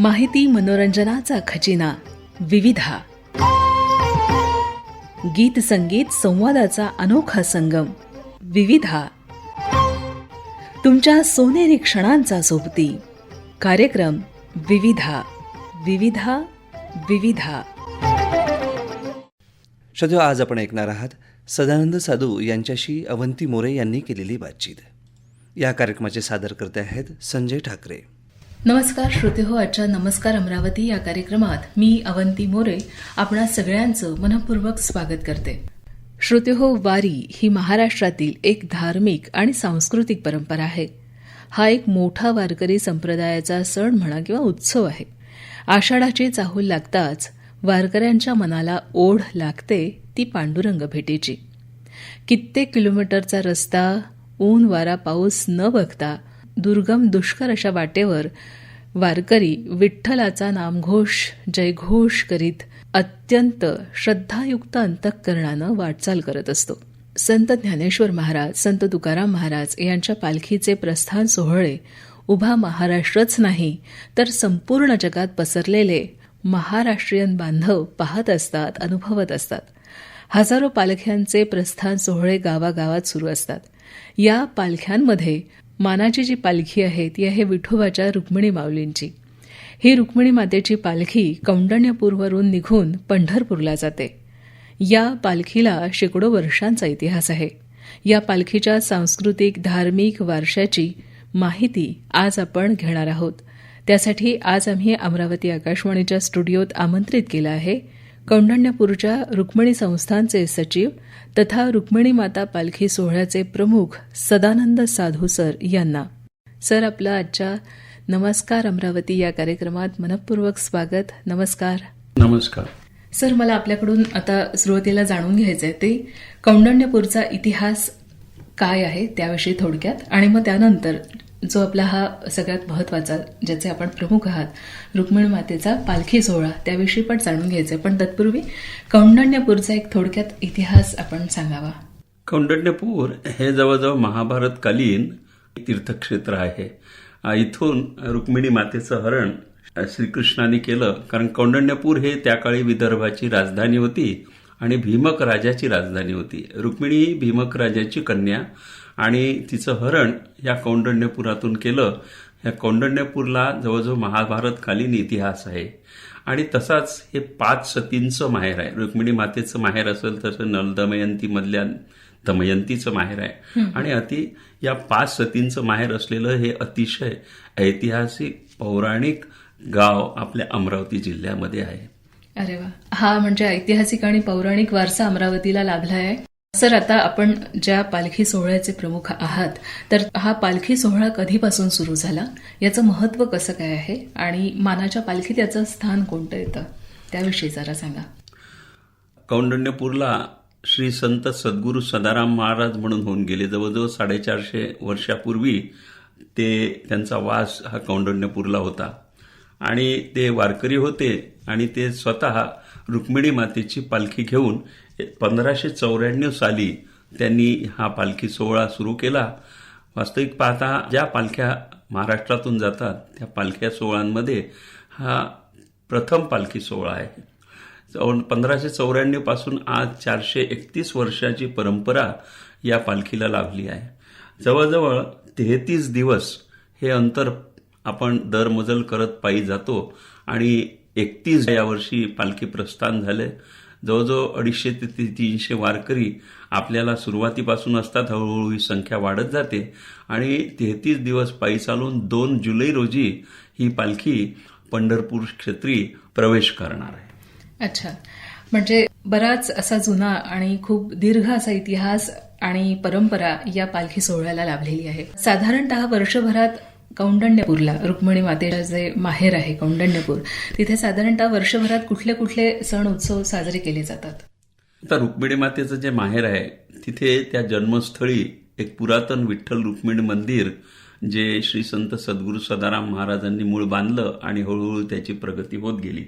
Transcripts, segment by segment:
माहिती मनोरंजनाचा खजिना विविधा. गीत संगीत संवादाचा अनोखा संगम विविधा. तुमच्या सोनेरी क्षणांचा सोबती कार्यक्रम विविधा. विविधा विविधा. श्रोते आज आपण ऐकणार आहात सदानंद साधू यांच्याशी अवंती मोरे यांनी केलेली बातचीत. या कार्यक्रमाचे सादरकर्ते आहेत संजय ठाकरे. नमस्कार श्रोते हो आजच्या नमस्कार अमरावती या कार्यक्रमात मी अवंती मोरे आपणा सगळ्यांचं मनपूर्वक स्वागत करते. श्रोते हो वारी ही महाराष्ट्रातील एक धार्मिक आणि सांस्कृतिक परंपरा आहे. हा एक मोठा वारकरी संप्रदायाचा सण म्हणा किंवा उत्सव आहे. आषाढाची चाहूल लागताच वारकऱ्यांच्या मनाला ओढ लागते ती पांडुरंग भेटीची. कित्येक किलोमीटरचा रस्ता ऊन वारा पाऊस न बघता दुर्गम दुष्कर अशा वाटेवर वारकरी विठ्ठलाचा नामघोष जयघोष करीत अत्यंत श्रद्धायुक्त अंतःकरणानं वाटचाल करत असतो. संत ज्ञानेश्वर महाराज संत तुकाराम महाराज यांच्या पालखीचे प्रस्थान सोहळे उभा महाराष्ट्रच नाही तर संपूर्ण जगात पसरलेले महाराष्ट्रीयन बांधव पाहत असतात अनुभवत असतात. हजारो पालख्यांचे प्रस्थान सोहळे गावागावात सुरू असतात. या पालख्यांमध्ये मानाची जी पालखी आहे ती आहे विठोबाच्या रुक्मिणी माऊलींची. ही रुक्मिणी मातेची पालखी कौंडण्यपूरवरून निघून पंढरपूरला जाते. या पालखीला शेकडो वर्षांचा इतिहास आहे. या पालखीच्या सांस्कृतिक धार्मिक वारशाची माहिती आज आपण घेणार आहोत. त्यासाठी आज आम्ही अमरावती आकाशवाणीच्या स्टुडिओत आमंत्रित केलं आहे. कौंडण्यपूरच्या रुक्मिणी संस्थानचे सचिव तथा रुक्मिणी माता पालखी सोहळ्याचे प्रमुख सदानंद साधू सर यांना. सर आपलं आजच्या नमस्कार अमरावती या कार्यक्रमात मनपूर्वक स्वागत. नमस्कार. नमस्कार. सर मला आपल्याकडून आता सुरुवातीला जाणून घ्यायचं आहे ते कौंडण्यपूरचा इतिहास काय आहे त्याविषयी थोडक्यात आणि मग त्यानंतर जो आपला हा सगळ्यात महत्त्वाचा ज्याचे आपण प्रमुख आहात रुक्मिणी मातेचा पालखी सोहळा त्याविषयी पण जाणून घ्यायचं आहे पण तत्पूर्वी कौंडण्यपूरचा एक थोडक्यात इतिहास आपण सांगावा. कौंडण्यपूर हे जवळजवळ महाभारतकालीन तीर्थक्षेत्र आहे. इथून रुक्मिणी मातेचं हरण श्रीकृष्णाने केलं कारण कौंडण्यपूर हे त्या काळी विदर्भाची राजधानी होती आणि भीमक राजाची राजधानी होती. रुक्मिणी ही भीमक राजाची कन्या आणि तिचं हरण या कौंडण्यपुरातून केलं. या कौंडण्यपूरला जवळजवळ महाभारतकालीन इतिहास आहे. आणि तसाच हे पाच सतींचं माहेर आहे. रुक्मिणी मातेचं माहेर असेल तसं नलदमयंती मधल्या दमयंतीचं माहेर आहे. आणि अति या पाच सतींचं माहेर असलेलं हे अतिशय ऐतिहासिक पौराणिक गाव आपल्या अमरावती जिल्ह्यामध्ये आहे. अरे वा. हा म्हणजे ऐतिहासिक आणि पौराणिक वारसा अमरावतीला लाभला आहे सर आता आपण ज्या पालखी सोहळ्याचे प्रमुख आहात तर हा पालखी सोहळा कधीपासून सुरू झाला? याचं महत्त्व कसं काय आहे? आणि मानाच्या पालखीत याचं स्थान कोणतं येतं? त्याविषयी जरा सांगा. कौंडण्यपूरला श्री संत सद्गुरू सदाराम महाराज म्हणून होऊन गेले. जवळजवळ साडेचारशे वर्षापूर्वी ते त्यांचा वास हा कौंडण्यपूरला होता. आणि ते वारकरी होते. आणि ते स्वतः रुक्मिणी मातेची पालखी घेऊन पंधराशे चौऱ्याण्णव साली त्यांनी हा पालखी सोहळा सुरू केला. वास्तविक पाहता ज्या पालख्या महाराष्ट्रातून जातात त्या पालख्या सोहळ्यांमध्ये हा प्रथम पालखी सोहळा आहे. पंधराशे चौऱ्याण्णवपासून आज चारशे एकतीस वर्षाची परंपरा या पालखीला लाभली आहे. जवळजवळ तेहतीस दिवस हे अंतर आपण दरमजल करत पायी जातो आणि एकतीस यावर्षी पालखी प्रस्थान झाले जवळजवळ अडीचशे ते तीनशे वारकरी आपल्याला सुरुवातीपासून असतात. हळूहळू ही संख्या वाढत जाते. आणि तेहतीस दिवस पायी चालून दोन जुलै रोजी ही पालखी पंढरपूर क्षेत्री प्रवेश करणार आहे. अच्छा. म्हणजे बराच असा जुना आणि खूप दीर्घ असा इतिहास आणि परंपरा या पालखी सोहळ्याला लाभलेली आहे. साधारणतः वर्षभरात कौंडण्यपूरला रुक्मिणी मातेचं जे माहेर आहे कौंडण्यपूर. तिथे साधारणतः वर्षभरात कुठले कुठले सण उत्सव साजरे केले जातात? आता रुक्मिणी मातेचं जे माहेर आहे तिथे त्या जन्मस्थळी एक पुरातन विठ्ठल रुक्मिणी मंदिर जे श्री संत सद्गुरू सदाराम महाराजांनी मूळ बांधलं आणि हळूहळू त्याची प्रगती होत गेली.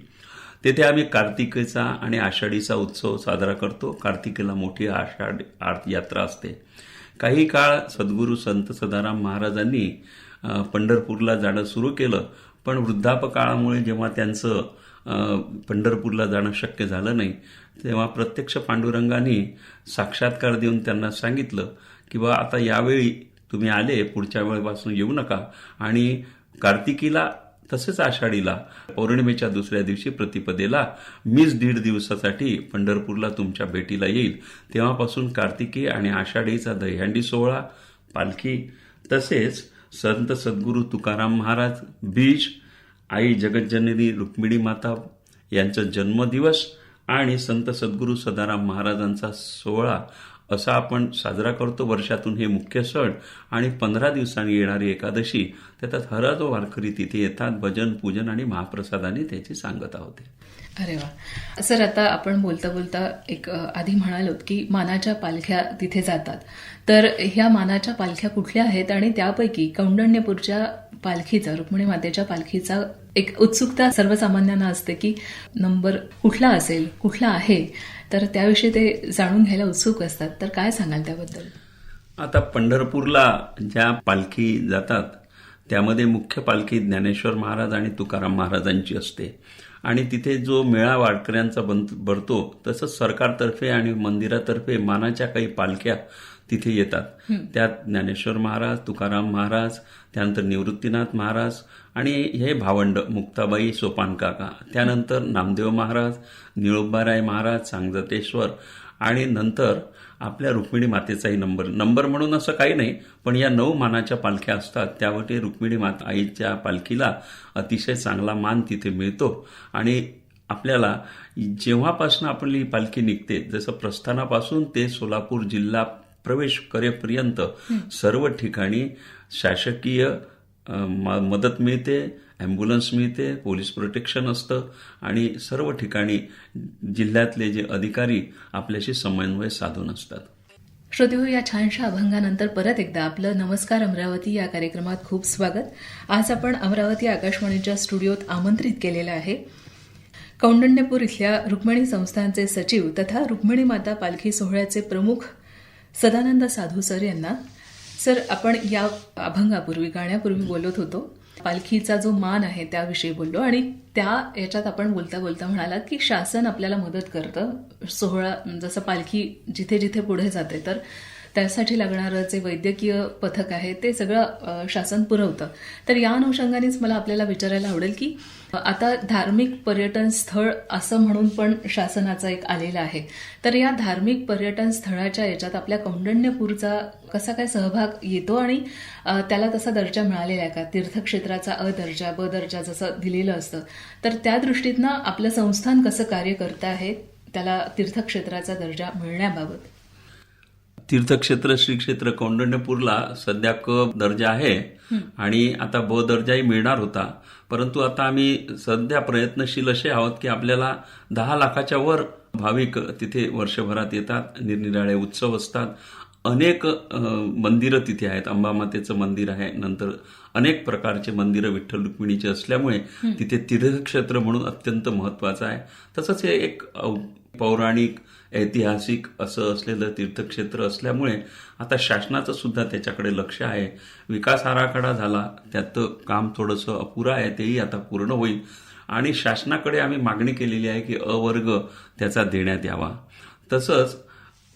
तेथे आम्ही कार्तिकेचा आणि आषाढीचा उत्सव साजरा करतो. कार्तिकेला मोठी आषाढ आर्थ यात्रा असते. काही काळ सद्गुरू संत सदाराम महाराजांनी पंढरपूरला जाणं सुरू केलं. पण वृद्धापकाळामुळे जेव्हा त्यांचं पंढरपूरला जाणं शक्य झालं नाही तेव्हा प्रत्यक्ष पांडुरंगाने साक्षात्कार देऊन त्यांना सांगितलं की बा आता यावेळी तुम्ही आले पुढच्या वेळेपासून येऊ नका. आणि कार्तिकीला तसेच आषाढीला पौर्णिमेच्या दुसऱ्या दिवशी प्रतिपदेला मीच दीड दिवसासाठी पंढरपूरला तुमच्या भेटीला येईल. तेव्हापासून कार्तिकी आणि आषाढीचा दहीहंडी सोहळा पालखी तसेच संत सद्गुरू तुकाराम महाराज बीज आई जगज्जननी रुक्मिणी माता यांचा जन्मदिवस आणि संत सद्गुरू सदाराम महाराजांचा सोहळा असा आपण साजरा करतो. वर्षातून हे मुख्य सण आणि पंधरा दिवसांनी येणारी एकादशी त्याच्यात हजारो वारकरी तिथे येतात. भजन पूजन आणि महाप्रसादाने त्याची सांगता होते. अरे वा. सर आता आपण बोलता बोलता एक आधी म्हणालोत की मानाच्या पालख्या तिथे जातात. तर ह्या मानाच्या पालख्या कुठल्या आहेत आणि त्यापैकी कौंडण्यपूरच्या पालखीचा रुक्मिणी मातेच्या पालखीचा एक उत्सुकता सर्वसामान्यांना असते की नंबर कुठला असेल कुठला आहे तर त्याविषयी ते जाणून घ्यायला उत्सुक असतात. तर काय सांगाल त्याबद्दल? आता पंढरपूरला ज्या पालखी जातात त्यामध्ये मुख्य पालखी ज्ञानेश्वर महाराज आणि तुकाराम महाराजांची असते. आणि तिथे जो मेळा वारकऱ्यांचा बन- भरतो तसंच सरकारतर्फे आणि मंदिरातर्फे मानाच्या काही पालख्या तिथे येतात. त्यात ज्ञानेश्वर महाराज तुकाराम महाराज त्यानंतर निवृत्तीनाथ महाराज आणि हे भावंड मुक्ताबाई सोपान काका. त्यानंतर नामदेव महाराज निळोबाराय महाराज सांगजतेश्वर आणि नंतर आपल्या रुक्मिणी मातेचाही नंबर. नंबर म्हणून असं काही नाही पण या नऊ मानाच्या पालख्या असतात. त्यावर रुक्मिणी माता आईच्या पालखीला अतिशय चांगला मान तिथे मिळतो आणि आपल्याला जेव्हापासून आपली ही पालखी निघते जसं प्रस्थानापासून ते सोलापूर जिल्हा प्रवेश करेपर्यंत सर्व ठिकाणी शासकीय मदत मिळते ॲम्ब्युलन्स मिळते पोलीस प्रोटेक्शन असतं आणि सर्व ठिकाणी जिल्ह्यातले जे अधिकारी आपल्याशी समन्वय साधून असतात. श्रोतेहो या छानशा अभंगानंतर परत एकदा आपलं नमस्कार अमरावती या कार्यक्रमात खूप स्वागत. आज आपण अमरावती आकाशवाणीच्या स्टुडिओत आमंत्रित केलेलं आहे. कौंडण्यपूर इथल्या रुक्मिणी संस्थांचे सचिव तथा रुक्मिणी माता पालखी सोहळ्याचे प्रमुख सदानंद साधू सर यांना. सर आपण या अभंगापूर्वी गाण्यापूर्वी बोलत होतो. पालखीचा जो मान आहे त्याविषयी बोललो आणि त्या याच्यात आपण बोलता बोलता म्हणालात की शासन आपल्याला मदत करतं. सोहळा जसं पालखी जिथे जिथे पुढे जाते तर त्यासाठी लागणारं जे वैद्यकीय पथक आहे ते सगळं शासन पुरवतं. तर या अनुषंगानेच मला आपल्याला विचारायला आवडेल की आता धार्मिक पर्यटन स्थळ असं म्हणून पण शासनाचा एक आलेला आहे. तर या धार्मिक पर्यटन स्थळाच्या याच्यात आपल्या कौंडण्यपूरचा कसा काय सहभाग येतो आणि त्याला तसा दर्जा मिळालेला आहे का? तीर्थक्षेत्राचा अ दर्जा ब दर्जा जसं दिलेलं असतं. तर त्या दृष्टीतनं आपलं संस्थान कसं कार्य करत आहे त्याला तीर्थक्षेत्राचा दर्जा मिळण्याबाबत? तीर्थक्षेत्र श्री क्षेत्र कौंडण्यपूरला सध्या क दर्जा आहे आणि आता ब दर्जाही मिळणार होता. परंतु आता आम्ही सध्या प्रयत्नशील असे आहोत की आपल्याला दहा लाखाच्या वर भाविक तिथे वर्षभरात येतात निरनिराळे उत्सव असतात. अनेक मंदिरं तिथे आहेत. अंबामातेचं मंदिर आहे नंतर अनेक प्रकारचे मंदिरं विठ्ठल रुक्मिणीचे असल्यामुळे तिथे तीर्थक्षेत्र म्हणून अत्यंत महत्वाचं आहे. तसंच हे एक पौराणिक ऐतिहासिक असं असलेलं तीर्थक्षेत्र असल्यामुळे आता शासनाचं सुद्धा त्याच्याकडे लक्ष आहे. विकास आराखडा झाला त्यात काम थोडंसं अपुरं आहे तेही आता पूर्ण होईल. आणि शासनाकडे आम्ही मागणी केलेली आहे की अवर्ग त्याचा देण्यात यावा. तसंच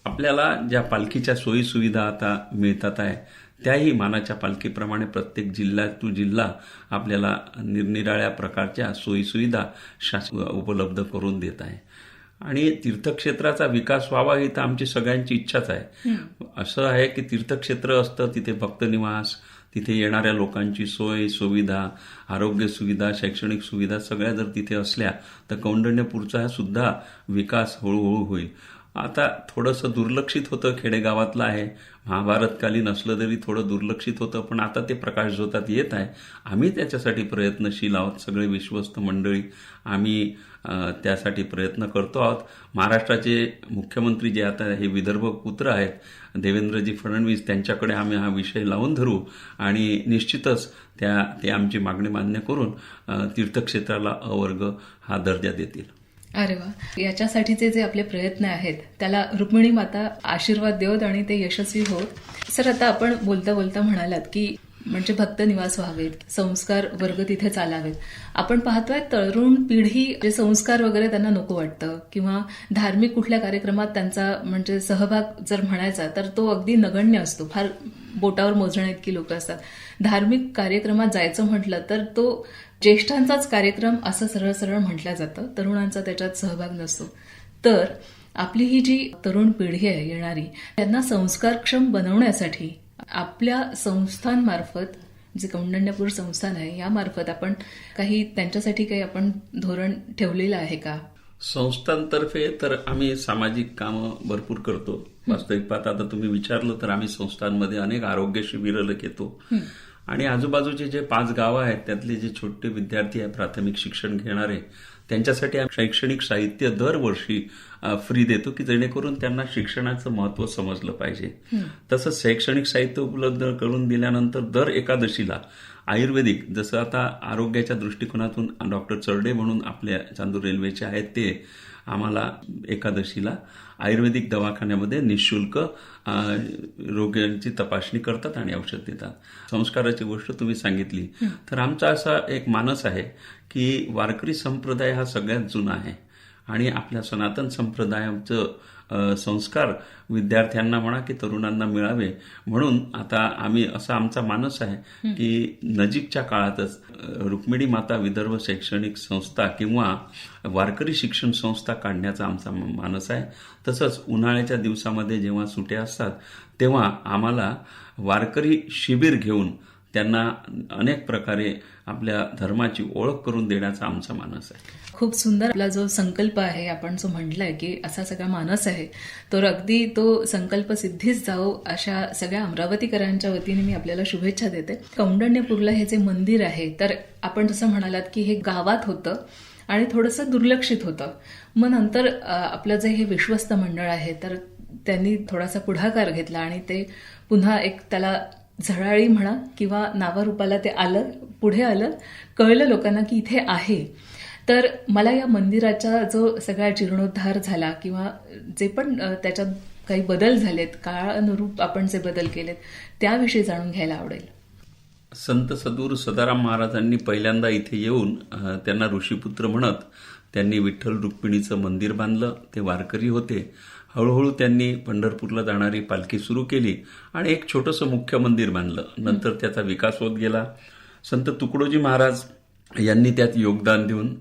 आपल्याला ज्या पालखीच्या सोयीसुविधा आता मिळतात आहे त्याही मानाच्या पालखीप्रमाणे प्रत्येक जिल्हा टू जिल्हा आपल्याला निरनिराळ्या प्रकारच्या सोयीसुविधा शास उपलब्ध करून देत आहे. आणि तीर्थक्षेत्राचा विकास व्हावा ही तर आमची सगळ्यांची इच्छाच आहे. असं आहे की तीर्थक्षेत्र असतं तिथे भक्तनिवास तिथे येणाऱ्या लोकांची सोय सुविधा आरोग्य सुविधा शैक्षणिक सुविधा सगळ्या जर तिथे असल्या तर कौंडण्यपूरचा सुद्धा विकास हळूहळू होईल. आता थोडंसं दुर्लक्षित होतं खेडेगावातलं आहे. महाभारतकालीन असलं तरी थोडं दुर्लक्षित होतं पण आता ते प्रकाश झोतात येत आहे. आम्ही त्याच्यासाठी प्रयत्नशील आहोत सगळे विश्वस्त मंडळी. आम्ही त्यासाठी प्रयत्न करतो आहोत. महाराष्ट्राचे मुख्यमंत्री जे आता हे विदर्भ पुत्र आहेत देवेंद्रजी फडणवीस त्यांच्याकडे आम्ही हा विषय लावून धरू आणि निश्चितच त्या ते आमची मागणी मान्य करून तीर्थक्षेत्राला अवर्ग हा दर्जा देतील. अरे वा. याच्यासाठीचे जे आपले प्रयत्न आहेत त्याला रुक्मिणी माता आशीर्वाद देवत आणि ते यशस्वी होत. सर आता आपण बोलता बोलता म्हणालात की म्हणजे भक्त निवास व्हावेत संस्कार वर्ग तिथे चालावेत. आपण पाहतोय तरुण पिढी जे संस्कार वगैरे त्यांना नको वाटतं किंवा धार्मिक कुठल्या कार्यक्रमात त्यांचा म्हणजे सहभाग जर म्हणायचा तर तो अगदी नगण्य असतो. फार बोटावर मोजण्या इतकी लोक असतात. धार्मिक कार्यक्रमात जायचं म्हटलं तर तो ज्येष्ठांचाच कार्यक्रम असं सरळ सरळ म्हटलं जातं. तरुणांचा त्याच्यात सहभाग नसतो. तर आपली ही जी तरुण पिढी आहे येणारी त्यांना संस्कारक्षम बनवण्यासाठी आपल्या संस्थांमार्फत जे कौंडण्यपूर संस्थान आहे यामार्फत आपण काही त्यांच्यासाठी काही आपण धोरण ठेवलेलं आहे का? संस्थांतर्फे तर आम्ही सामाजिक कामं भरपूर करतो. वास्तविक पाहता आता तुम्ही विचारलं तर आम्ही संस्थांमध्ये अनेक आरोग्य शिबिरं घेतो. आणि आजूबाजूचे जे पाच गावं आहेत त्यातले जे छोटे विद्यार्थी आहेत प्राथमिक शिक्षण घेणारे त्यांच्यासाठी आम्ही शैक्षणिक साहित्य दरवर्षी फ्री देतो की जेणेकरून त्यांना शिक्षणाचं महत्त्व समजलं पाहिजे. तसंच शैक्षणिक साहित्य उपलब्ध करून दिल्यानंतर दर एकादशीला आयुर्वेदिक जसं आता आरोग्याच्या दृष्टिकोनातून डॉक्टर चरडे म्हणून आपल्या चांदूर रेल्वेचे आहेत ते आम्हाला एकादशीला आयुर्वेदिक दवाखान्यामध्ये निशुल्क रोग्यांची तपासणी करतात आणि औषध देतात. संस्काराची गोष्ट तुम्ही सांगितली. तर आमचा असा एक मानस आहे की वारकरी संप्रदाय हा सगळ्यात जुना आहे. आणि आपल्या सनातन संप्रदायाचं संस्कार विद्यार्थ्यांना म्हणा की तरुणांना मिळावे. म्हणून आता आम्ही असा आमचा मानस आहे की नजीकच्या काळातच रुक्मिणी माता विदर्भ शैक्षणिक संस्था किंवा वारकरी शिक्षण संस्था काढण्याचा आमचा मानस आहे. तसंच उन्हाळ्याच्या दिवसामध्ये जेव्हा सुट्या असतात तेव्हा आम्हाला वारकरी शिबिर घेऊन त्यांना अनेक प्रकारे आपल्या धर्माची ओळख करून देण्याचा आमचा मानस आहे. खूप सुंदर आपला जो संकल्प आहे आपण जो म्हटलाय की असा सगळा मानस आहे तर अगदी तो संकल्प सिद्धीच जाऊ अशा सगळ्या अमरावतीकरांच्या वतीने मी आपल्याला शुभेच्छा देते. कौंडण्यपूरला हे जे मंदिर आहे तर आपण जसं म्हणालात की हे गावात होतं आणि थोडंसं दुर्लक्षित होतं. मग नंतर आपलं जे हे विश्वस्त मंडळ आहे तर त्यांनी थोडासा पुढाकार घेतला आणि ते पुन्हा एक त्याला झळाळी म्हणा किंवा नावारूपाला ते आलं पुढे आलं कळलं लोकांना की इथे आहे. तर मला या मंदिराचा जो सगळा जीर्णोद्धार झाला किंवा जे पण त्याच्यात काही बदल झालेत काळानुरूप आपण जे बदल केलेत त्याविषयी जाणून घ्यायला आवडेल. संत सदूर सदाराम महाराजांनी पहिल्यांदा इथे येऊन त्यांना ऋषीपुत्र म्हणत त्यांनी विठ्ठल रुक्मिणीचं मंदिर बांधलं. ते वारकरी होते. हळूहळू त्यांनी पंढरपूरला जाणारी पालखी सुरू केली आणि एक छोटंसं मुख्य मंदिर बांधलं. नंतर त्याचा विकास होत गेला. संत तुकडोजी महाराज यांनी त्यात योगदान देऊन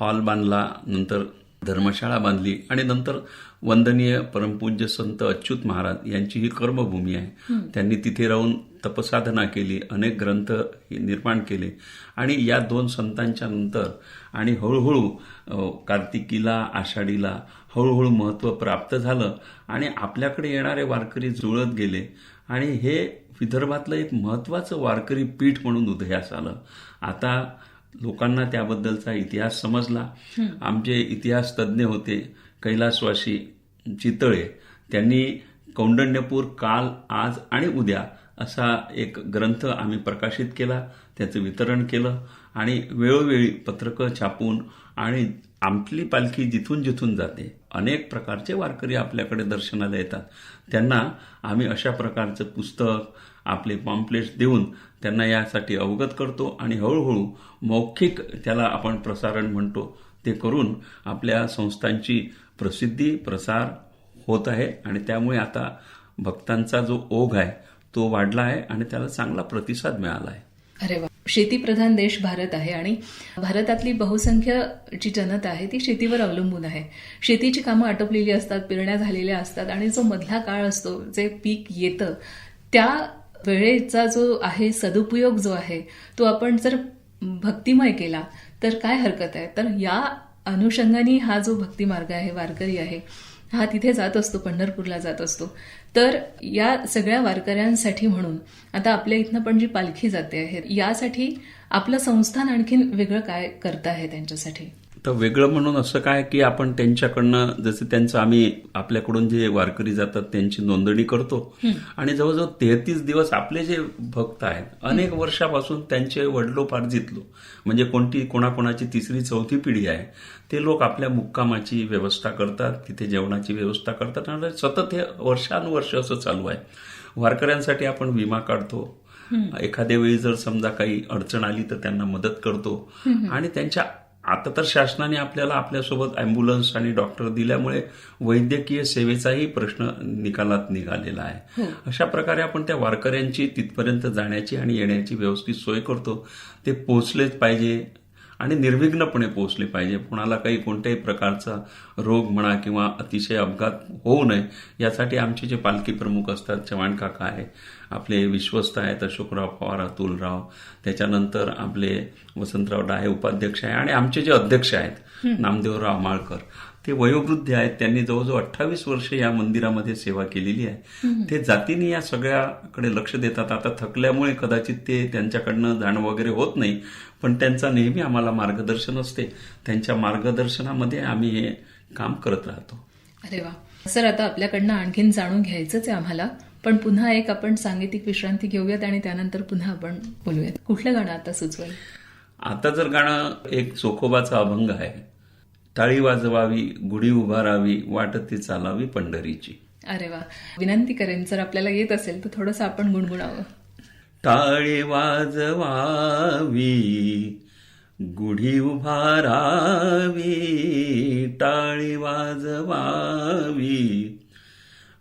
हॉल बांधला नंतर धर्मशाळा बांधली आणि नंतर वंदनीय परमपूज्य संत अच्युत महाराज यांची ही कर्मभूमी आहे. त्यांनी तिथे राहून तपसाधना केली अनेक ग्रंथ निर्माण केले. आणि या दोन संतांच्या नंतर आणि हळूहळू कार्तिकीला आषाढीला हळूहळू महत्त्व प्राप्त झालं आणि आपल्याकडे येणारे वारकरी जुळत गेले. आणि हे विदर्भातलं एक महत्त्वाचं वारकरी पीठ म्हणून उदयास आलं. आता लोकांना त्याबद्दलचा इतिहास समजला. आमचे इतिहास तज्ज्ञ होते. कैलासवासी चितळे त्यांनी कौंडण्यपूर काल आज आणि उद्या असा एक ग्रंथ आम्ही प्रकाशित केला त्याचं वितरण केलं आणि वेळोवेळी पत्रकं छापून आणि आपली पालखी जिथून जिथून जाते अनेक प्रकारचे वारकरी आपल्याकडे दर्शनाला येतात. त्यांना आम्ही अशा प्रकारचं पुस्तक आपले पॉम्पलेट्स देऊन त्यांना यासाठी अवगत करतो आणि हळूहळू मौखिक त्याला आपण प्रसारण म्हणतो. ते करून आपल्या संस्थांची प्रसिद्धी प्रसार होत आहे आणि त्यामुळे आता भक्तांचा जो ओघ आहे तो वाढला आहे आणि त्याला चांगला प्रतिसाद मिळाला आहे. अरे वा. शेतीप्रधान देश भारत आहे आणि भारतातली बहुसंख्य जी जनता आहे ती शेतीवर अवलंबून आहे. शेतीची कामं आटोपलेली असतात पेरण्या झालेल्या असतात आणि जो मधला काळ असतो जे पीक येतं त्या वेळेचा जो आहे सदुपयोग जो आहे तो आपण जर भक्तिमय केला तर काय हरकत आहे? तर या अनुषंगाने हा जो भक्ती मार्ग आहे वारकरी आहे हा तिथे जात असतो पंढरपूरला जात असतो. तर या सगळ्या वारकऱ्यांसाठी म्हणून आता आपल्या इथनं पण जी पालखी जाते आहे यासाठी आपलं संस्थान आणखीन वेगळं काय करत आहे त्यांच्यासाठी? तर वेगळं म्हणून असं काय की आपण त्यांच्याकडनं जसं त्यांचं आम्ही आपल्याकडून जे वारकरी जातात त्यांची नोंदणी करतो. आणि जवळजवळ तेहतीस दिवस आपले जे भक्त आहेत अनेक वर्षापासून त्यांचे वडलोपार्जितलो म्हणजे कोणती कोणाकोणाची तिसरी चौथी पिढी आहे ते लोक आपल्या मुक्कामाची व्यवस्था करतात तिथे जेवणाची व्यवस्था करतात. आणि सतत हे वर्षानुवर्ष असं चालू आहे. वारकऱ्यांसाठी आपण विमा काढतो. एखाद्या वेळी जर समजा काही अडचण आली तर त्यांना मदत करतो. आणि त्यांच्या आता तर शासनाने आपल्याला आपल्यासोबत अँब्युलन्स आणि डॉक्टर दिल्यामुळे वैद्यकीय सेवेचाही प्रश्न निकालात निघालेला आहे. अशा प्रकारे आपण त्या वारकऱ्यांची तिथपर्यंत जाण्याची आणि येण्याची व्यवस्थित सोय करतो. ते पोचलेच पाहिजे आणि निर्विघ्नपणे पोहोचले पाहिजे. कोणाला काही कोणत्याही प्रकारचा रोग म्हणा किंवा अतिशय अपघात होऊ नये यासाठी आमचे जे पालखी प्रमुख असतात चव्हाण काका आहे आपले विश्वस्त आहेत अशोकराव पवार अतुलराव. त्याच्यानंतर आपले वसंतराव डाये उपाध्यक्ष आहे आणि आमचे जे अध्यक्ष आहेत नामदेवराव माळकर. ते वयोवृद्ध आहेत त्यांनी जवळजवळ अठ्ठावीस वर्ष या मंदिरामध्ये सेवा केलेली आहे. ते जातीने या सगळ्याकडे लक्ष देतात. आता थकल्यामुळे कदाचित ते त्यांच्याकडनं जाणं वगैरे होत नाही पण त्यांचा नेहमी आम्हाला मार्गदर्शन असते. त्यांच्या मार्गदर्शनामध्ये आम्ही हे काम करत राहतो. अरे वा. सर आता आपल्याकडनं आणखीन जाणून घ्यायचंच आहे आम्हाला. पण पुन्हा एक आपण सांगीतिक विश्रांती घेऊयात आणि त्यानंतर पुन्हा आपण बोलूयात. कुठलं गाणं आता सुचवाल? आता जर गाणं एक चोखोबाचा अभंग आहे टाळी वाजवावी गुढी उभारावी वाटती चालावी पंढरीची. अरे वा. विनंती करेन जर आपल्याला येत असेल तर थोडंसं आपण गुणगुणावं. टाळी वाजवावी गुढी उभारावी टाळी वाजवावी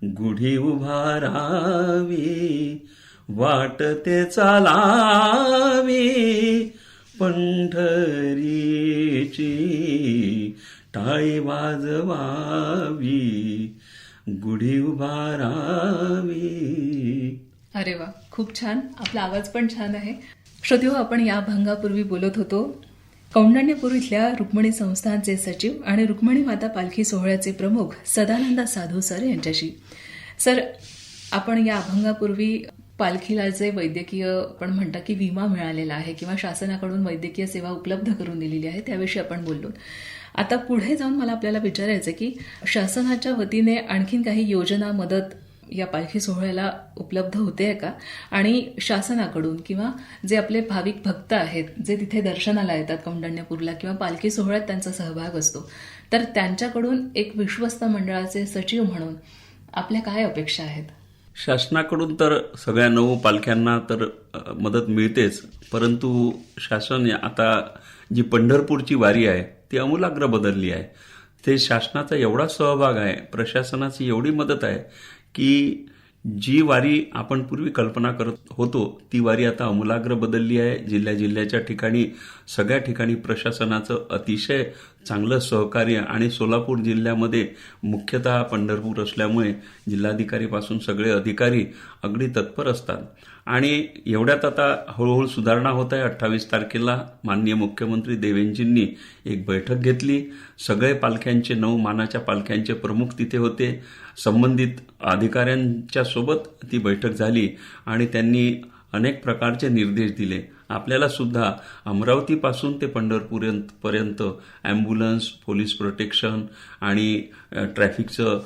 गुढी उभारावी वाटते चालावी. पंढरीची टाळी वाजवावी गुढी उभारावी. अरे वा खूप छान. आपला आवाज पण छान आहे. श्रोते हो आपण या भंगापूर्वी बोलत होतो. कौंडण्यपूर इथल्या रुक्मिणी संस्थानचे सचिव आणि रुक्मिणी माता पालखी सोहळ्याचे प्रमुख सदानंदा साधू सर यांच्याशी. सर आपण या अभंगापूर्वी पालखीला जे वैद्यकीय आपण म्हणता की विमा मिळालेला आहे किंवा शासनाकडून वैद्यकीय सेवा उपलब्ध करून दिलेली आहे त्याविषयी आपण बोललो. आता पुढे जाऊन मला आपल्याला विचारायचं की शासनाच्या वतीने आणखीन काही योजना मदत या पालखी सोहळ्याला उपलब्ध होते का? आणि शासनाकडून किंवा जे आपले भाविक भक्त आहेत जे तिथे दर्शनाला येतात कौंडण्यपूरला किंवा पालखी सोहळ्यात त्यांचा सहभाग असतो तर त्यांच्याकडून एक विश्वस्त मंडळाचे सचिव म्हणून आपल्या काय अपेक्षा आहेत? शासनाकडून तर सगळ्या नऊ पालख्यांना तर मदत मिळतेच परंतु शासन आता जी पंढरपूरची वारी आहे ती अमूलाग्र बदलली आहे. ते शासनाचा एवढा सहभाग आहे प्रशासनाची एवढी मदत आहे की जी वारी आपण पूर्वी कल्पना करत होतो ती वारी आता अमूलाग्र बदलली आहे. जिल्ह्या जिल्ह्याच्या ठिकाणी सगळ्या ठिकाणी प्रशासनाचं अतिशय चांगलं सहकार्य आणि सोलापूर जिल्ह्यामध्ये मुख्यतः पंढरपूर असल्यामुळे जिल्हाधिकारीपासून सगळे अधिकारी अगदी तत्पर असतात. आणि एवढ्यात आता हळूहळू सुधारणा होत आहे. अठ्ठावीस तारखेला माननीय मुख्यमंत्री देवेंजींनी एक बैठक घेतली. सगळे पालख्यांचे नऊ मानाच्या पालख्यांचे प्रमुख तिथे होते. संबंधित अधिकाऱ्यांच्या सोबत ती बैठक झाली आणि त्यांनी अनेक प्रकारचे निर्देश दिले. आपल्याला सुद्धा अमरावतीपासून ते पंढरपूरपर्यंत पर्यंत ॲम्ब्युलन्स पोलीस प्रोटेक्शन आणि ट्रॅफिकचं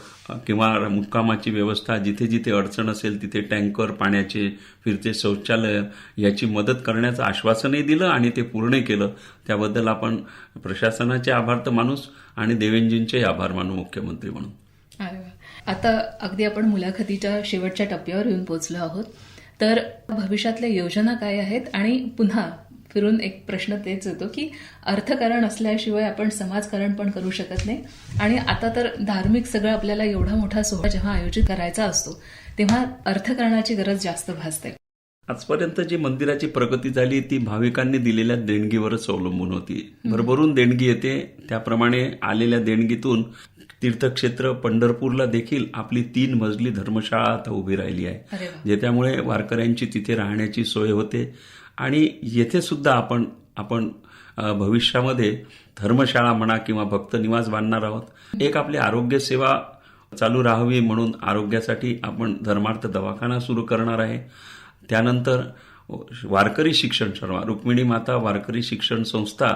किंवा मुक्कामाची व्यवस्था जिथे जिथे अडचण असेल तिथे टँकर पाण्याचे फिरते शौचालय याची मदत करण्याचं आश्वासनही दिलं आणि ते पूर्ण केलं. त्याबद्दल आपण प्रशासनाचे आभार तर माणूस आणि देवेंजींचे आभार मानू मुख्यमंत्री म्हणून. आता अगदी आपण मुलाखतीच्या शेवटच्या टप्प्यावर येऊन पोहोचलो आहोत. तर भविष्यातल्या योजना काय आहेत? आणि पुन्हा फिरून एक प्रश्न तेच येतो की अर्थकारण असल्याशिवाय आपण समाजकारण पण करू शकत नाही. आणि आता तर धार्मिक सगळं आपल्याला एवढा मोठा सोहळा जेव्हा आयोजित करायचा असतो तेव्हा अर्थकारणाची गरज जास्त भासते. आजपर्यंत जी मंदिराची प्रगती झाली ती भाविकांनी दिलेल्या देणगीवरच अवलंबून होती. भरभरून देणगी येते. त्याप्रमाणे आलेल्या देणगीतून तीर्थक्षेत्र पंढरपूरला देखील आपली तीन मजली धर्मशाळा आता उभी राहिली आहे. जे त्यामुळे वारकऱ्यांची तिथे राहण्याची सोय होते. आणि येथे सुद्धा आपण आपण भविष्यामध्ये धर्मशाळा म्हणा किंवा भक्त निवास बांधणार आहोत. एक आपली आरोग्य सेवा चालू राहावी म्हणून आरोग्यासाठी आपण धर्मार्थ दवाखाना सुरू करणार आहे. त्यानंतर वारकरी शिक्षण शर्मा. रुक्मिणी माता वारकरी शिक्षण संस्था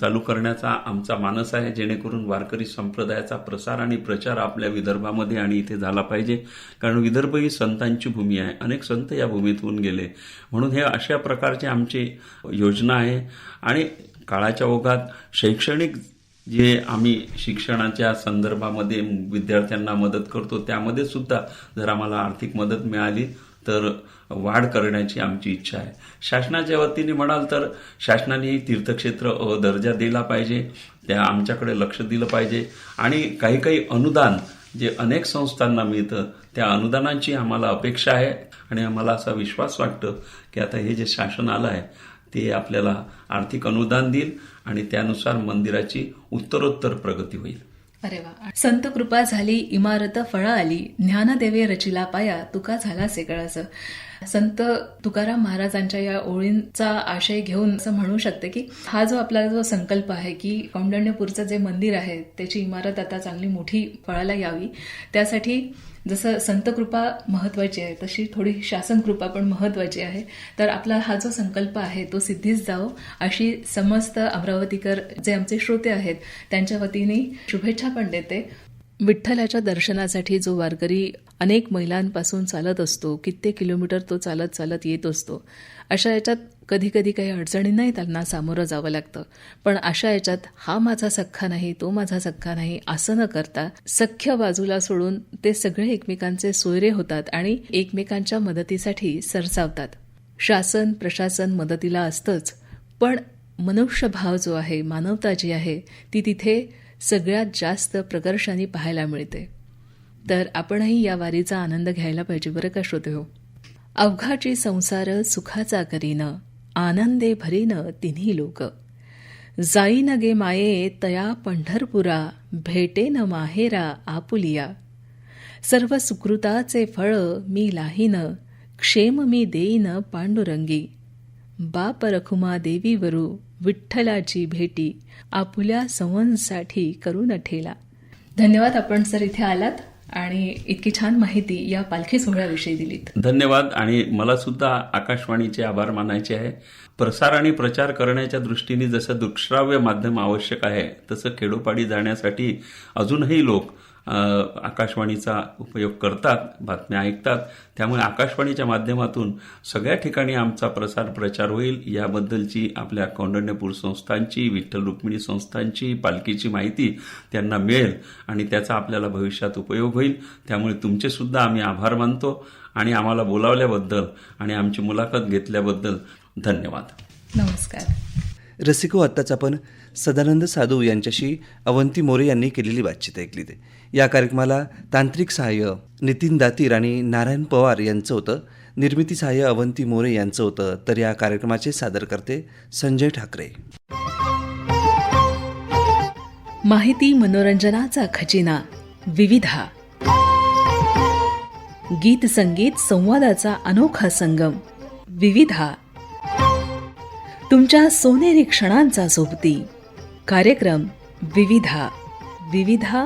चालू करण्याचा आमचा मानस आहे जेणेकरून वारकरी संप्रदायाचा प्रसार आणि प्रचार आपल्या विदर्भामध्ये आणि इथे झाला पाहिजे. कारण विदर्भ ही संतांची भूमी आहे. अनेक संत या भूमीतून गेले. म्हणून हे अशा प्रकारची आमची योजना आहे. आणि काळाच्या ओघात शैक्षणिक जे आम्ही शिक्षणाच्या संदर्भामध्ये विद्यार्थ्यांना मदत करतो त्यामध्ये सुद्धा जर आम्हाला आर्थिक मदत मिळाली तर वाढ करण्याची आमची इच्छा आहे. शासनाच्या वतीने म्हणाल तर शासनाने तीर्थक्षेत्र अ दर्जा दिला पाहिजे. त्या आमच्याकडे लक्ष दिलं पाहिजे. आणि काही काही अनुदान जे अनेक संस्थांना मिळतं त्या अनुदानांची आम्हाला अपेक्षा आहे. आणि आम्हाला असा विश्वास वाटतो की आता हे जे शासन आलं आहे ते आपल्याला आर्थिक अनुदान देईल आणि त्यानुसार मंदिराची उत्तरोत्तर प्रगती होईल. अरे वा. संत कृपा झाली इमारत फळा आली ज्ञानदेवे रचिला पाया तुका झाला सेकळाचं संत तुकाराम महाराजांच्या या ओळींचा आशय घेऊन असं म्हणू शकते की हा जो आपला जो संकल्प आहे की कौंडण्यपूरचं जे मंदिर आहे त्याची इमारत आता चांगली मोठी फळाला यावी त्यासाठी जसं संत कृपा महत्वाची आहे तशी थोडी शासन कृपा पण महत्वाची आहे. तर आपला हा जो संकल्प आहे तो सिद्धीच जावो. अशी समस्त अमरावतीकर जे आमचे श्रोते आहेत त्यांच्या वतीने शुभेच्छा पण देते. विठ्ठलाच्या दर्शनासाठी जो वारकरी अनेक मैलांपासून चालत असतो कित्येक किलोमीटर तो चालत चालत येत असतो अशा याच्यात कधी कधी काही अडचणींनाही त्यांना सामोरं जावं लागतं. पण अशा याच्यात हा माझा सख्खा नाही तो माझा सख्खा नाही असं न करता सख्य बाजूला सोडून ते सगळे एकमेकांचे सोयरे होतात आणि एकमेकांच्या मदतीसाठी सरसावतात. शासन प्रशासन मदतीला असतंच पण मनुष्यभाव जो आहे मानवता जी आहे ती तिथे सगळ्यात जास्त प्रकर्षाने पाहायला मिळते. तर आपणही या वारीचा आनंद घ्यायला पाहिजे बरं का श्रोते हो? अवघाची संसार सुखाचा करीन आनंदे भरीन तिन्ही लोक. जाईन गे माये तया पंढरपुरा भेटेन माहेरा आपुलिया. सर्व सुकृताचे फळ मी लाहीन क्षेम मी देईन पांडुरंगी. बाप रखुमा देवीवरू विठ्ठलाची भेटी आपुल्या संवंसाठी करून ठेला. धन्यवाद आपण सर इथे आलात. आणि इतकी छान माहिती या पालखी सोहळ्याविषयी दिलीत. धन्यवाद. आणि मला सुद्धा आकाशवाणीचे आभार मानायचे आहे. प्रसार आणि प्रचार करण्याच्या दृष्टीने जसं दृकश्राव्य माध्यम आवश्यक आहे तसं खेडोपाडी जाण्यासाठी अजूनही लोक आकाशवाणीचा उपयोग करतात बातम्या ऐकतात. त्यामुळे आकाशवाणीच्या माध्यमातून सगळ्या ठिकाणी आमचा प्रसार प्रचार होईल. याबद्दलची आपल्या कौंडण्यपूर संस्थांची विठ्ठल रुक्मिणी संस्थांची पालखीची माहिती त्यांना मिळेल आणि त्याचा आपल्याला भविष्यात उपयोग होईल. त्यामुळे तुमचे सुद्धा आम्ही आभार मानतो आणि आम्हाला बोलावल्याबद्दल आणि आमची मुलाखत घेतल्याबद्दल धन्यवाद. नमस्कार. रसिको आत्ताच आपण सदानंद साधू यांच्याशी अवंती मोरे यांनी केलेली बातचीत ऐकली ते. या कार्यक्रमाला तांत्रिक सहाय्य नितीन दातीर आणि नारायण पवार यांचं होतं. निर्मिती सहाय्य अवंती मोरे यांचं होतं. तर या कार्यक्रमाचे सादर करते संजय ठाकरे. माहिती मनोरंजनाचा खजिना विविधा. गीत संगीत संवादाचा अनोखा संगम विविधा. तुमच्या सोनेरी क्षणांचा सोबती. कार्यक्रम विविधा विविधा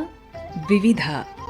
विविधा.